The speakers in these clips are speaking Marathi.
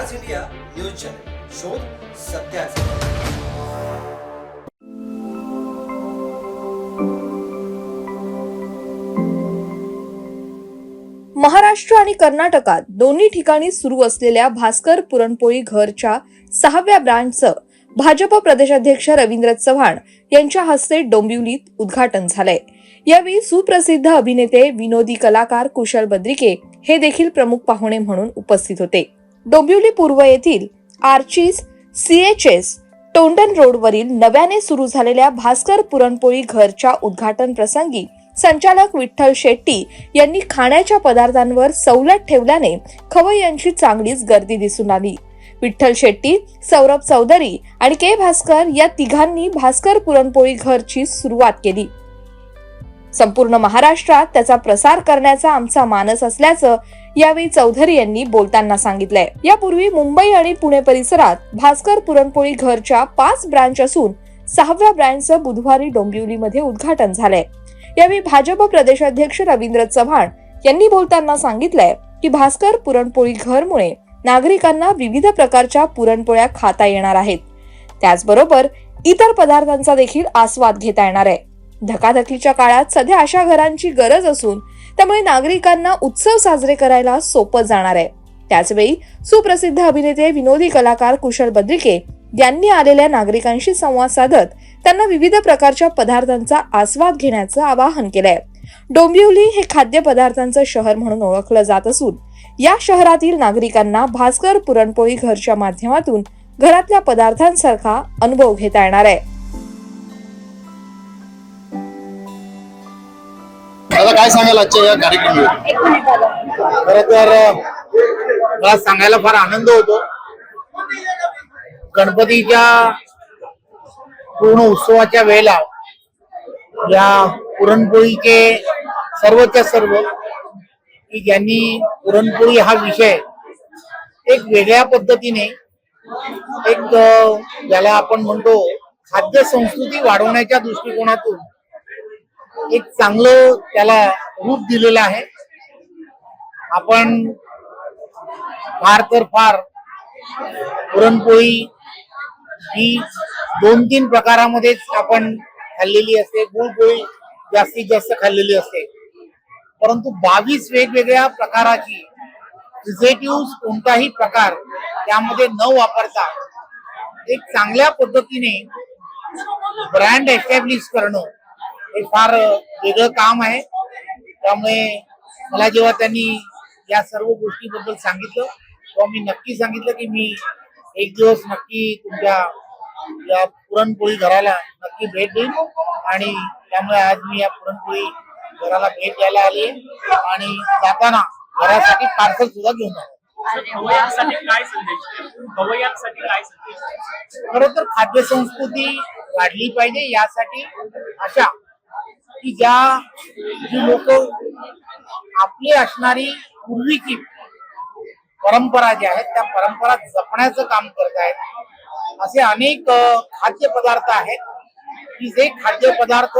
आवाज इंडिया न्यूज चॅनल. शोध सत्याचा महाराष्ट्र आणि कर्नाटकात दोन्ही ठिकाणी सुरू असलेल्या भास्कर पुरणपोळी घरच्या सहाव्या ब्रँडचं भाजप प्रदेशाध्यक्ष रवींद्र चव्हाण यांच्या हस्ते डोंबिवलीत उद्घाटन झालंय. यावेळी सुप्रसिद्ध अभिनेते विनोदी कलाकार कुशल बद्रिके हे देखील प्रमुख पाहुणे म्हणून उपस्थित होते. डोंबिवली पूर्व येथील आर्चीस सीएचएस टोंडन रोडवरील नव्याने सुरू झालेल्या भास्कर पुरणपोळी घरच्या उद्घाटन प्रसंगी संचालक विठ्ठल शेट्टी यांनी खाण्याच्या पदार्थांवर सवलत ठेवल्याने खवय्यांची यांची चांगलीच गर्दी दिसून आली. विठ्ठल शेट्टी सौरभ चौधरी आणि के भास्कर या तिघांनी भास्कर पुरणपोळी घरची सुरुवात केली. संपूर्ण महाराष्ट्रात त्याचा प्रसार करण्याचा आमचा मानस असल्याचं यावेळी चौधरी यांनी बोलताना सांगितलंय. यापूर्वी मुंबई आणि पुणे परिसरात भास्कर पुरणपोळी घरच्या पाच ब्रँच असून सहाव्या ब्रँडचं बुधवारी डोंबिवलीमध्ये उद्घाटन झालंय. यावेळी भाजप प्रदेशाध्यक्ष रवींद्र चव्हाण यांनी बोलताना सांगितलंय की भास्कर पुरणपोळी घरमुळे नागरिकांना विविध प्रकारच्या पुरणपोळ्या खाता येणार आहेत. त्याचबरोबर इतर पदार्थांचा देखील आस्वाद घेता येणार आहे. धकाधकीच्या काळात सध्या अशा घरांची गरज असून त्यामुळे नागरिकांना उत्सव साजरे करायला सोपं जाणार आहे. त्याचवेळी सुप्रसिद्ध अभिनेते विनोदी कलाकार कुशल बद्रिके यांनी आलेल्या नागरिकांशी संवाद साधत त्यांना विविध प्रकारच्या पदार्थांचा आस्वाद घेण्याचं आवाहन केलंय. डोंबिवली हे खाद्यपदार्थांचं शहर म्हणून ओळखलं जात असून या शहरातील नागरिकांना भास्कर पुरणपोळी घरच्या माध्यमातून घरातल्या पदार्थांसारखा अनुभव घेता येणार आहे. काय सांगाल आजच्या या कार्यक्रमावर? खर तर मला सांगायला फार आनंद होतो. गणपतीच्या पूर्ण उत्सवाच्या वेळेला या पुरणपोळीचे सर्वच्या सर्व की ज्यांनी पुरणपोळी हा विषय एक वेगळ्या पद्धतीने एक ज्याला आपण म्हणतो खाद्य संस्कृती वाढवण्याच्या दृष्टिकोनातून एक चांगलं त्याला रूप दिलेलं आहे. आपण फार तर फार पुरणपोळी ही दोन तीन प्रकारामध्येच आपण खाल्लेली असते. गुळपोळी जास्तीत जास्त खाल्लेली असते. परंतु बावीस वेगवेगळ्या प्रकाराची प्रिझेटिव्ह कोणताही प्रकार त्यामध्ये न वापरता एक चांगल्या पद्धतीने ब्रँड एस्टॅब्लिश करणं हे फार वेगळं काम आहे. त्यामुळे मला जेव्हा त्यांनी या सर्व गोष्टीबद्दल सांगितलं तेव्हा मी नक्की सांगितलं की मी एक दिवस नक्की तुमच्या या पुरणपोळी घराला नक्की भेट देईन. आणि त्यामुळे आज मी या पुरणपोळी घराला भेट द्यायला आली आणि जाताना घरासाठी पार्सल सुद्धा घेऊन आलो. खर तर खाद्य संस्कृती वाढली पाहिजे यासाठी अशा की ज्या जी लोक आपली असणारी पूर्वीची परंपरा ज्या आहेत त्या परंपरा जपण्याचं काम करत आहेत. असे अनेक खाद्यपदार्थ आहेत की जे खाद्यपदार्थ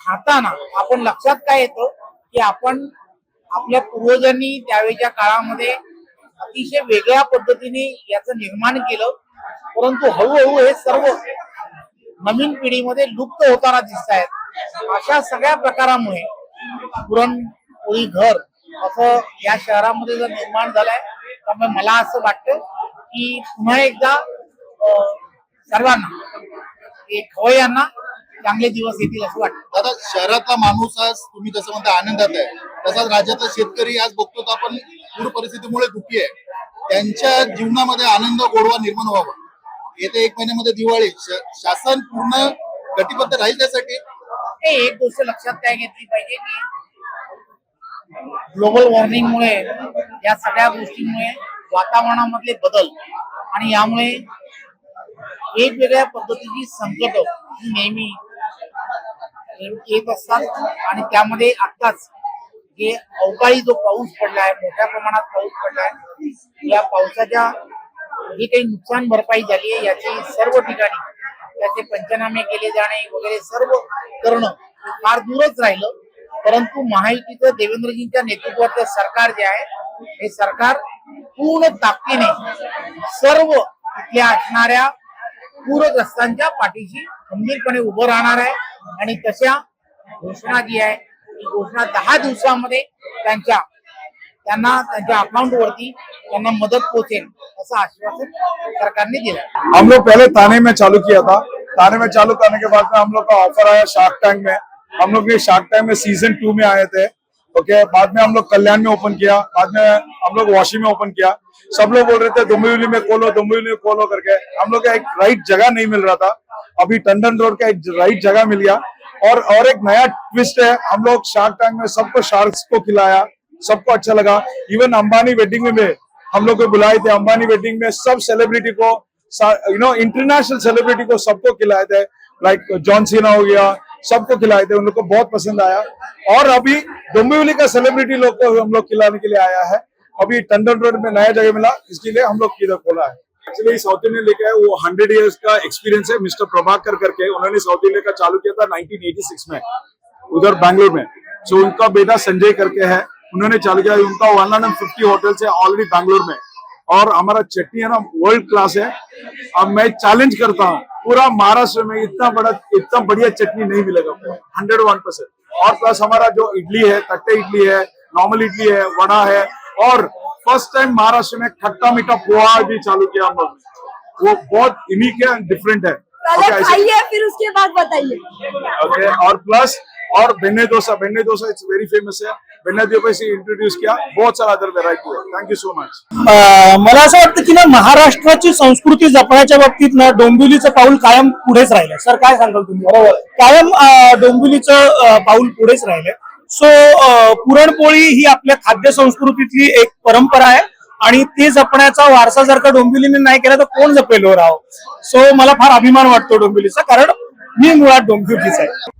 खाताना आपण लक्षात काय येतो की आपण आपल्या पूर्वजांनी त्यावेळच्या काळामध्ये अतिशय वेगळ्या पद्धतीने याचं निर्माण केलं परंतु हळूहळू हे सर्व नवीन पिढीमध्ये लुप्त होताना दिसत आहेत अशा सगळ्या प्रकारामुळे पुरणपोळी घर असं या शहरामध्ये जर निर्माण झालंय त्यामुळे मला असं वाटतं की पुन्हा एकदा सर्वांना हे खवय्यांना चांगले दिवस येतील असं वाटतं. दादा शहरातला माणूस आज तुम्ही जसं म्हणता आनंदात आहे. तसाच राज्यातला शेतकरी आज बघतो आपण पूर परिस्थितीमुळे दुःखी आहे. त्यांच्या जीवनामध्ये आनंद गोडवा निर्माण व्हावा. येत्या एक महिन्यामध्ये दिवाळी. शासन पूर्ण कटिबद्ध राहील त्यासाठी? हे एक गोष्ट लक्षात काय घेतली पाहिजे की ग्लोबल वॉर्मिंगमुळे या सगळ्या गोष्टींमुळे वातावरणामधले बदल आणि यामुळे वेगवेगळ्या पद्धतीची संकट ही नेहमी येत असतात. आणि त्यामध्ये आत्ताच जे अवकाळी जो पाऊस पडलाय मोठ्या प्रमाणात पाऊस पडलाय या पावसाच्या जी काही नुकसान भरपाई झाली आहे याची सर्व ठिकाणी त्याचे पंचनामे केले जाणे वगैरे सर्व करणं फार दूरच राहिलं. परंतु महायुतीचं देवेंद्रजींच्या नेतृत्वाचं सरकार जे आहे हे सरकार पूर्ण ताकदीने सर्व इथल्या असणाऱ्या पूरग्रस्तांच्या पाठीशी खंबीरपणे उभं राहणार आहे. आणि तशा घोषणा जी आहे ती घोषणा दहा दिवसामध्ये त्यांच्या त्यांना आहे. हम लोग पहले थाने में चालू किया था। थाने में चालू करने के बाद में हम लोग का ऑफ़र आया शार्क टैंक में। हम लोग शार्क टैंक में सीज़न टू में आए थे। ओके बाद में हम लोग कल्याण में ओपन किया। बाद में हम लोग वाशी में ओपन किया। सब लोग बोल रहे थे डोंबिवली में खोलो डोंबिवली में खोलो करके। हम लोग का एक राइट जगह नहीं मिल रहा था। अभी टंडन रोड का एक राइट जगह मिल गया। और और एक नया ट्विस्ट है, हम लोग शार्क टैंक में सबको शार्क्स को खिलाया। सबको अच्छा लगा। इवन अंबानी वेडिंग में हम लोग को बुलाए थे। अंबानी वेडिंग में सब सेलिब्रिटी को यू नो इंटरनेशनल सेलिब्रिटी को सबको खिलाए थे। लाइक जॉन सीना हो गया, सबको खिलाए थे। उन लोग को बहुत पसंद आया। और अभी डोंबिवली का सेलिब्रिटी लोग को हम लोग खिलाने के लिए आया है। अभी टंडन रोड में नया जगह मिला, इसके लिए हम लोग इधर खोला है। एक्चुअली साउथ इंडियन लेके आए, वो हंड्रेड इयर्स का एक्सपीरियंस है, मिस्टर प्रभाकर करके। उन्होंने साउथ इंडिया का चालू किया था 1986 में, उधर बैंगलोर में। सो उनका बेटा संजय करके है। उन्होंने चालू किया उनका वन हंड्रेड फिफ्टी होटल्स है ऑलरेडी बैंगलोर में। और हमारा चटनी है ना वर्ल्ड क्लास है। अब मैं चैलेंज करता हूँ पूरा महाराष्ट्र में इतना बड़ा इतना बढ़िया चटनी नहीं मिलेगा हंड्रेड वन परसेंट और प्लस हमारा जो इडली है तट्टे इडली है नॉर्मल इडली है वड़ा है। और फ़र्स्ट टाइम महाराष्ट्र में खट्टा मीठा पोहा भी चालू किया हम लोग वो बहुत यूनिक है डिफरेंट है। Okay, फिर उसके बाद बताइए। ओके और प्लस और benne dosa benne dosa it's very famous है। से इंट्रोड्यूस किया। बहुत सारा अदर वेरायटी है। थैंक यू सो मच मला असं वाटतं की ना महाराष्ट्राची संस्कृती जपण्याच्या बाबतीत ना डोंबिवलीचं पाऊल कायम पुढेच राहिलं सर काय सांगाल तुम्ही? बरोबर. कायम डोंबिवलीचं पाऊल पुढेच राहिलंय. सो पुरणपोळी ही आपल्या खाद्य संस्कृतीतली एक परंपरा आहे. आणि ते जपण्याचा वारसा जर का डोंबिवलीने नाही केला तर कोण जपेल हो राव? सो मला फार अभिमान वाटतो डोंबिवलीचा कारण मी मुळात डोंबिवलीचा आहे.